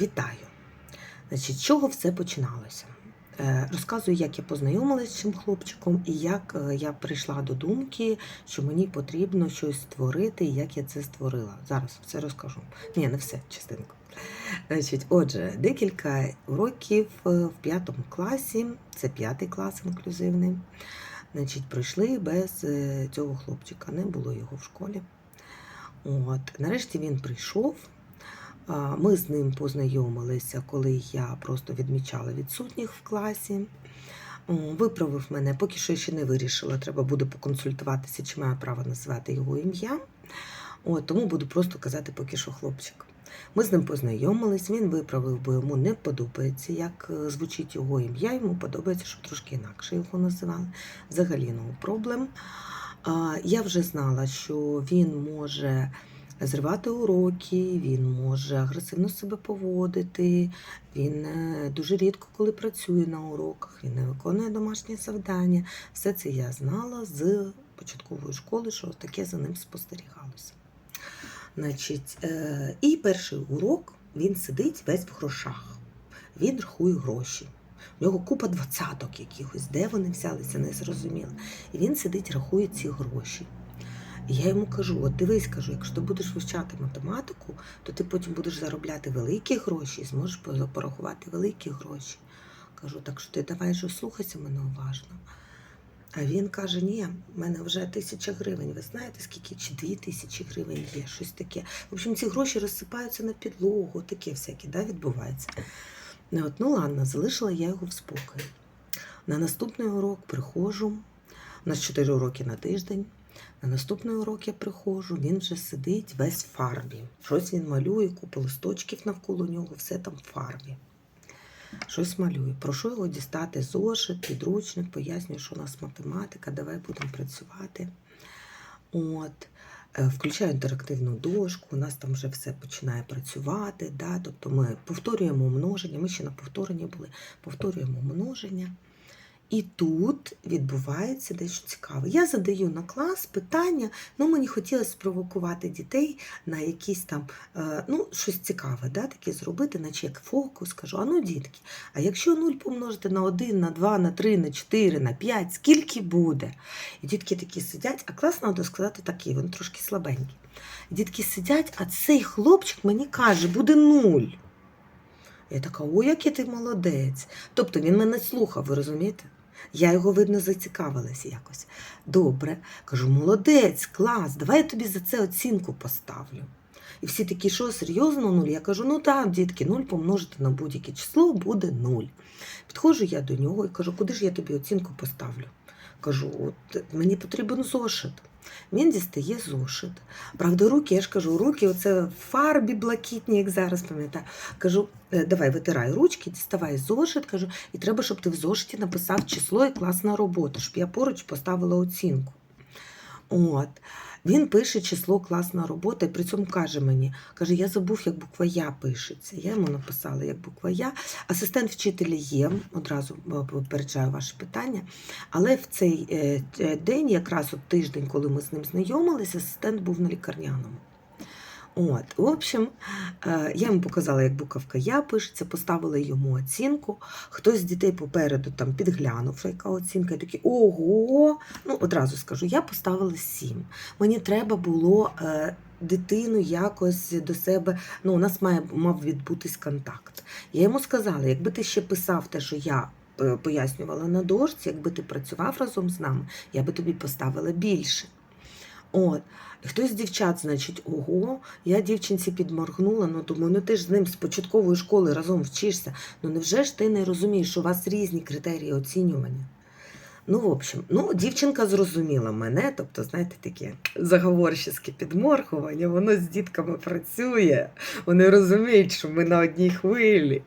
Вітаю! Значить, з чого все починалося? Е, Розказую, як я познайомилася з цим хлопчиком і як е, я прийшла до думки, що мені потрібно щось створити, і як я це створила. Зараз все розкажу. Ні, не все, частинку. Значить, отже, декілька уроків е, в п'ятому класі, це п'ятий клас інклюзивний. Значить, пройшли без цього хлопчика, не було його в школі. От, нарешті він прийшов. Ми з ним познайомилися, коли я просто відмічала відсутніх в класі. Виправив мене, поки що ще не вирішила. Треба буде поконсультуватися, чи маю право називати його ім'я. От, тому буду просто казати поки що хлопчик. Ми з ним познайомились, він виправив, бо йому не подобається, як е, звучить його ім'я. Йому подобається, щоб трошки інакше його називали. Взагалі no проблем. Я вже знала, що він може зривати уроки, він може агресивно себе поводити, він е, дуже рідко коли працює на уроках, він не виконує домашні завдання. Все це я знала з початкової школи, що таке за ним спостерігалося. Значить, е, і перший урок він сидить весь в грошах. Він рахує гроші. У нього купа двадцяток якихось, де вони взялися, не зрозуміло. І він сидить, рахує ці гроші. І я йому кажу: от дивись, кажу, якщо ти будеш вивчати математику, то ти потім будеш заробляти великі гроші і зможеш порахувати великі гроші. Кажу, так що ти давай же слухайся мене уважно. А він каже: ні, в мене вже тисяча гривень. Ви знаєте, скільки чи дві тисячі гривень є, щось таке. В общем, ці гроші розсипаються на підлогу, таке всяке, да, відбувається. Ну, От, ну ладно, залишила я його в спокої. На наступний урок приходжу. У нас 4 уроки на тиждень. На наступний урок я приходжу, він вже сидить весь в фарбі. Щось він малює, купа листочків навколо нього, все там в фарбі. Щось малює. Прошу його дістати зошит, підручник, пояснюю, що у нас математика, давай будемо працювати. От. Е, Включаю інтерактивну дошку, у нас там вже все починає працювати. Да? Тобто ми повторюємо множення, ми ще на повторенні були, повторюємо множення. І тут відбувається дещо цікаве. Я задаю на клас питання, ну мені хотілося спровокувати дітей на якісь там, е, ну, щось цікаве, да, таке зробити, наче як фокус, кажу, а ну, дітки, а якщо 0 помножити на 1, на 2, на 3, на 4, на 5, скільки буде? І дітки такі сидять, а клас, треба сказати, такий, він трошки слабенький. Дітки сидять, а цей хлопчик мені каже, буде 0. Я така, ой, який ти молодець. Тобто він мене слухав, ви розумієте? Я його, видно, зацікавилася якось. Добре, кажу, молодець, клас, давай я тобі за це оцінку поставлю. І всі такі, що серйозно нуль? Я кажу, ну так, дітки, нуль помножити на будь-яке число буде нуль. Підходжу я до нього і кажу, куди ж я тобі оцінку поставлю? Кажу, от мені потрібен зошит. Він дістає зошит. Правда, руки, я ж кажу, руки оце в фарбі блакитні, як зараз пам'ятаю. Кажу, «Е, давай витирай ручки, діставай зошит, кажу, і треба, щоб ти в зошиті написав число і класна робота, щоб я поруч поставила оцінку. От. Він пише число класна робота, і при цьому каже мені: каже, я забув, як буква Я пишеться. Я йому написала, як буква Я. Асистент вчителя є, одразу е, попереджаю ваше питання. Але в цей е, день, якраз от тиждень, коли ми з ним знайомилися, асистент був на лікарняному. От, в общем, е, я йому показала, як буковка Я пишеться, поставила йому оцінку. Хтось з дітей попереду там підглянув, яка оцінка, і такий ого. Ну, одразу скажу, я поставила 7. Мені треба було е, дитину якось до себе. Ну, у нас має мав відбутись контакт. Я йому сказала, якби ти ще писав те, що я. е, Пояснювала на дошці, якби ти працював разом з нами, я би тобі поставила більше. От. Хтось з дівчат, значить, ого, я дівчинці підморгнула, ну думаю, ну ти ж з ним з початкової школи разом вчишся. Ну невже ж ти не розумієш, що у вас різні критерії оцінювання? Ну, в общем, ну, дівчинка зрозуміла мене, тобто, знаєте, таке заговорчеське підморгування, воно з дітками працює. Вони розуміють, що ми на одній хвилі.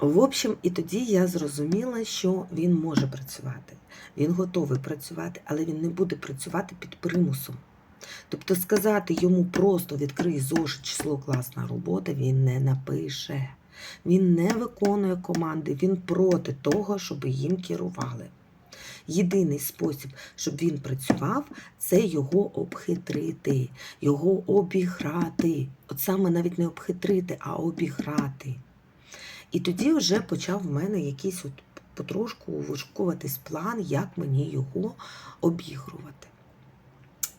В общем, і тоді я зрозуміла, що він може працювати. Він готовий працювати, але він не буде працювати під примусом. Тобто сказати йому просто відкрий зошит число класна робота, він не напише. Він не виконує команди, він проти того, щоб їм керували. єдиний спосіб, щоб він працював, це його обхитрити, його обіграти. От саме навіть не обхитрити, а обіграти. І тоді вже почав в мене якийсь от потрошку вишукуватись план, як мені його обігрувати.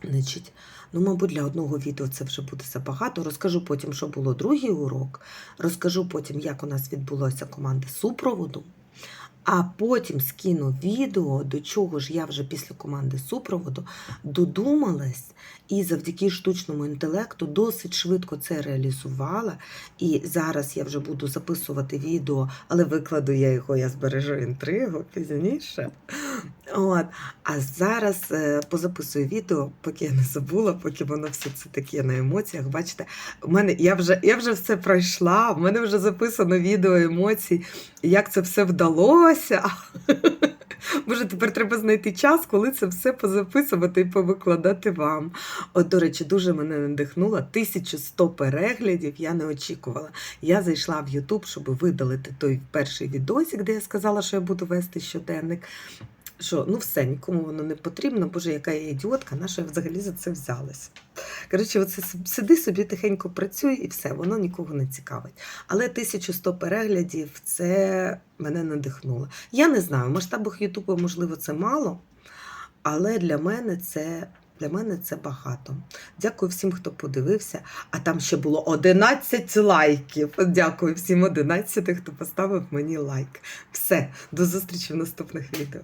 Значить, ну, мабуть, для одного відео це вже буде забагато. Розкажу потім, що було другий урок. Розкажу потім, як у нас відбулася команда супроводу. А потім скину відео, до чого ж я вже після команди супроводу додумалась і завдяки штучному інтелекту досить швидко це реалізувала. І зараз я вже буду записувати відео, але викладу я його, я збережу інтригу пізніше. От. А зараз е, позаписую відео, поки я не забула, поки воно все це таке на емоціях. Бачите, у мене я вже, я вже все пройшла, в мене вже записано відео емоцій, як це все вдалося. Боже, тепер треба знайти час, коли це все позаписувати і повикладати вам. От, до речі, дуже мене надихнуло. 1100 переглядів я не очікувала. Я зайшла в YouTube, щоб видалити той перший відосик, де я сказала, що я буду вести щоденник. Що ну все, нікому воно не потрібно. Боже, яка я ідіотка, наша взагалі за це взялась. Коротше, оце сиди собі тихенько працюй і все, воно нікого не цікавить. Але 1100 переглядів це мене надихнуло. Я не знаю, в масштабах Ютубу, можливо, це мало, але для мене це. Для мене це багато. Дякую всім, хто подивився. А там ще було 11 лайків. Дякую всім 11, хто поставив мені лайк. Все, до зустрічі в наступних відео.